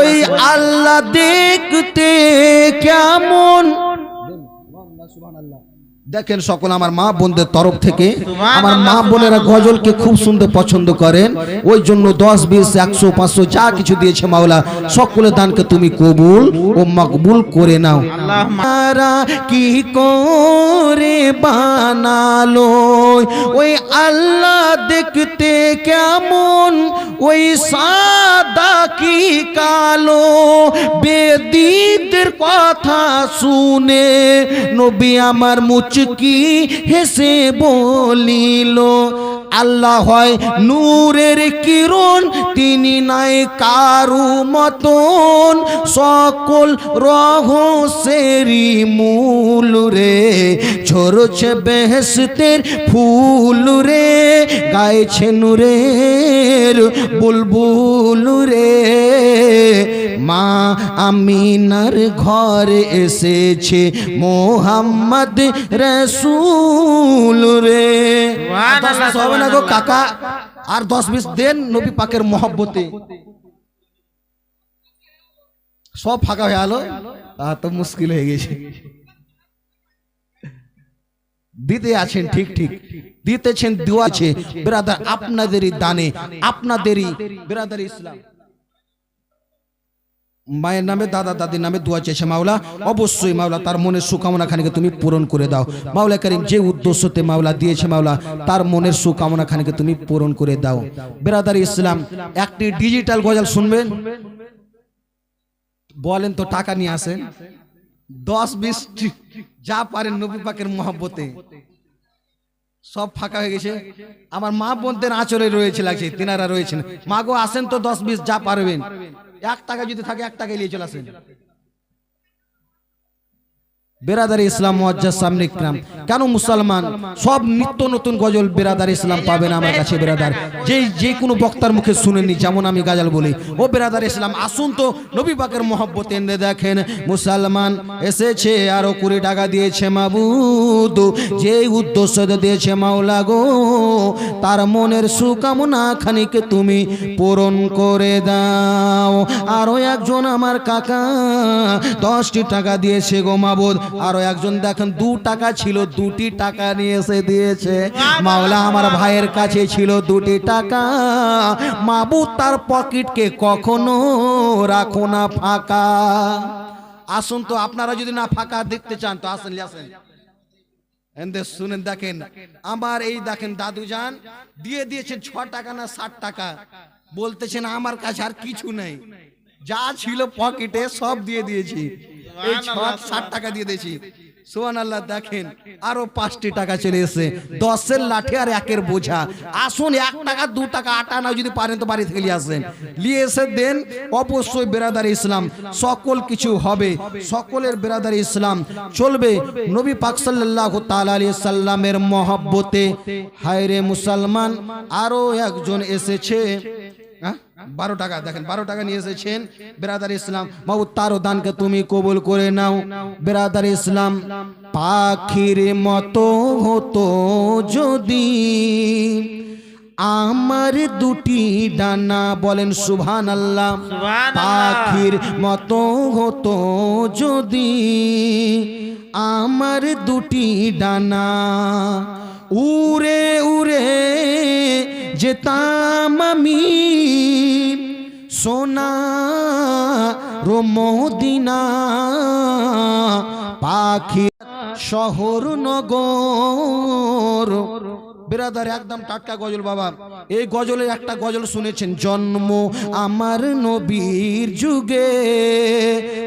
ওই আল্লাহ দেখতে কেমন? দেখেন সকল আমার মা বোনদের তরফ থেকে আমার মা বোনেরা গজলকে খুব সুন্দর পছন্দ করেন। ওই জন্য দশ বিশ একশো পাঁচশো যা কিছু দিয়েছে মাওলা সকলের দানকে তুমি কবুল ও মকবুল করে নাও। তারা কি করে বানালো? ওই আল্লাহ দেখতে কেমন? ওই সাদা কি কালো বেদিদের কথা শুনে নবী আমার মুচকি হেসে বলিল আল্লাহ হয় নূরের কিরণ তিনি নাই কারু মতন। সকল রহস্যেরই মূল রে ঝরছে বেহেস্তের ফুল রে গাইছে নূরের বুলবুল রে। মা আমিনার ঘরে এসেছে মোহাম্মদ রসুল রে। না গো কাকা? আর দশ বিশ দেন নবী পাকের মহব্বতে। সব ফাঁকা হয়ে আলো। তা তো মুশকিল হয়ে গেছে। দিতে আছেন ঠিক ঠিক। দিতেছেন দেওয়া আছে বেরাদার, আপনাদেরই দানে, আপনাদেরই, বেরাদার ইসলাম। মায়ের নামে, দাদা দাদির নামে দোয়া চেয়েছে মাওলা। অবশ্যই মাওলা, তার মনের সুকামনা খানিকে তুমি পূরণ করে দাও। মাওলা করিম, যে উদ্দেশ্যতে মাওলা দিয়েছে মাওলা, তার মনের সুকামনা খানিকে তুমি পূরণ করে দাও। বেরাদার ইসলাম, একটি ডিজিটাল গজাল শুনবেন? বলেন তো, টাকা নিয়ে আসেন। দশ বিশ যা পারেন নবী পাকের মহব্বতে। সব ফাঁকা হয়ে গেছে। আমার মা বোনদের আঁচলে রয়েছে লাগছে, তিনারা রয়েছেন। মা গো, আসেন তো দশ বিশ যা পারবেন। এক টাকা যদি থাকে এক টাকায় নিয়ে চলে আসেন। বেরাদার ইসলাম মুআজ্জাজ সামনে ইকরাম কেন মুসলমান? সব নিত্য নতুন গজল বেরাদার ইসলাম পাবেন আমার কাছে, বেরাদার। যে যে কোনো বক্তার মুখে শুনেনি যেমন আমি গাজাল বলি, ও বেরাদার ইসলাম, আসুন তো নবী পাকের মহব্বত এনে দেখেন, মুসলমান এসেছে, আরও কুড়ি টাকা দিয়েছে মাবুদ যে উদ্দেশ্য দিয়েছে মাওলা গো, তার মনের সুকামনা খানিকে তুমি পূরণ করে দাও। আরও একজন আমার কাকা, দশটি টাকা দিয়েছে গো মাবুদ আরও একজন দেখেন দু টাকা ছিল দুটি টাকা নিয়ে এসে দিয়েছে। মাওলা আমার ভাইয়ের কাছে ছিল দুটি টাকা। মাবুদ তার পকেটকে কখনো রাখো না ফাঁকা। আসুন তো আপনারা যদি না ফাঁকা দেখতে চান তো আসেন আসেন। শুনেন দেখেন আমার এই দেখেন দাদু যান দিয়ে দিয়েছেন ছ টাকা না ষাট টাকা। বলতেছেন আমার কাছে আর কিছু নেই। যা ছিল পকেটে সব দিয়ে দিয়েছি। এই ছ ষাট টাকা দিয়ে দিয়েছি। সোহান আল্লাহ দেখেন আরও পাঁচটি টাকা চলে এসে দশের লাঠি আর একের বোঝা। আসুন এক টাকা দু টাকা আটা না যদি পারেন তো বাড়ি থেকে নিয়ে আসেন। নিয়ে এসে দেন অবশ্যই বেরাদার ইসলাম সকল কিছু হবে। সকলের বেরাদার ইসলাম চলবে। নবী পাক তাআলা আলাইহি সাল্লামের মহব্বতে। হায়রে মুসলমান আরও একজন এসেছে? বারো টাকা দেখেন বারো টাকা নিয়ে এসেছেন বেরাদার ইসলাম। মাহবুব তারও দানকে তুমি কবুল করে নাও। বেরাদার ইসলাম পাখির মতো হতো যদি আমার দুটি ডানা বলেন সুভান আল্লাহ পাখির মতো হতো যদি আমার দুটি ডানা উড়ে উড়ে যেতাম আমি সোনা রোমদিনা পাখি শহর নগর বেরাদার একদম টাটকা গজল, বাবা। এই গজলের একটা গজল শুনেছেন, জন্ম আমার নবীর যুগে।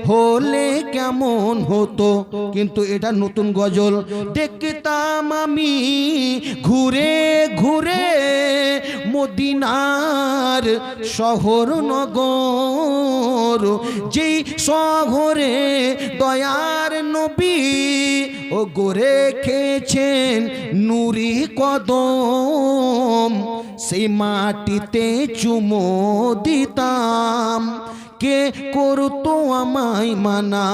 হলে কেমন হতো? কিন্তু এটা নতুন গজল। দেখতাম আমি ঘুরে ঘুরে মদিনার শহর নগর। যেই শহরে দয়ার নবী ও গোরে খেয়েছেন নুরি কদম সেই মাটিতে চুমো দিতাম। কে করতো আমায় মানা।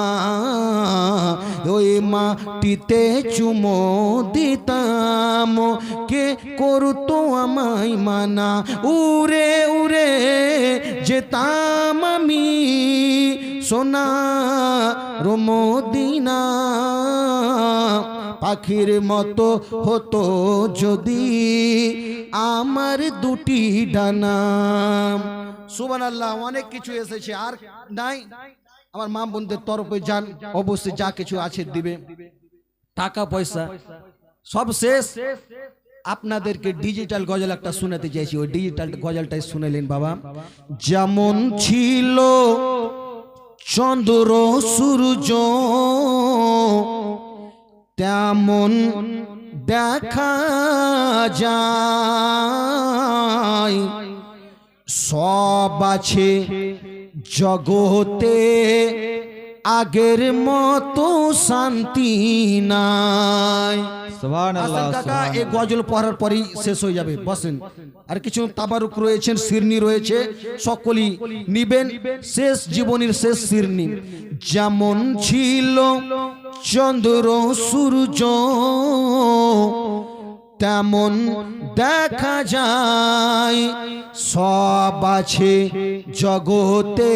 ওই মাটিতে চুমো দিতাম। কে করতো আমায় মানা। উড়ে উড়ে যেতাম আমি। সোনা রোমদিনা। পাখির মতো হতো যদি আমার দুটি ডানা। সুবান আল্লাহ অনেক কিছু এসেছে, আর নাই। আমার মা বোনদের তরফে যান, অবশ্যই যা কিছু আছে দিবে। টাকা, পয়সা, সব শেষ। আপনাদেরকে ডিজিটাল গজল একটা শোনাতে চাইছি, ওই ডিজিটাল গজলটাই শুনেলেন বাবা। যেমন ছিল চন্দ্র, সূর্য তেমন দেখা যায়। সব আছে জগতে আগের মতো শান্তি নাই। কাকা এই গজল পড়ার পরেই শেষ হয়ে যাবে। বসেন। আর কিছু তাবারুক রয়েছেন শিরনি রয়েছে। সকলেই নিবেন শেষ জীবনের শেষ শিরনি যেমন ছিল চন্দ্র সূর্য তেমন দেখা যায়। সব আছে জগতে।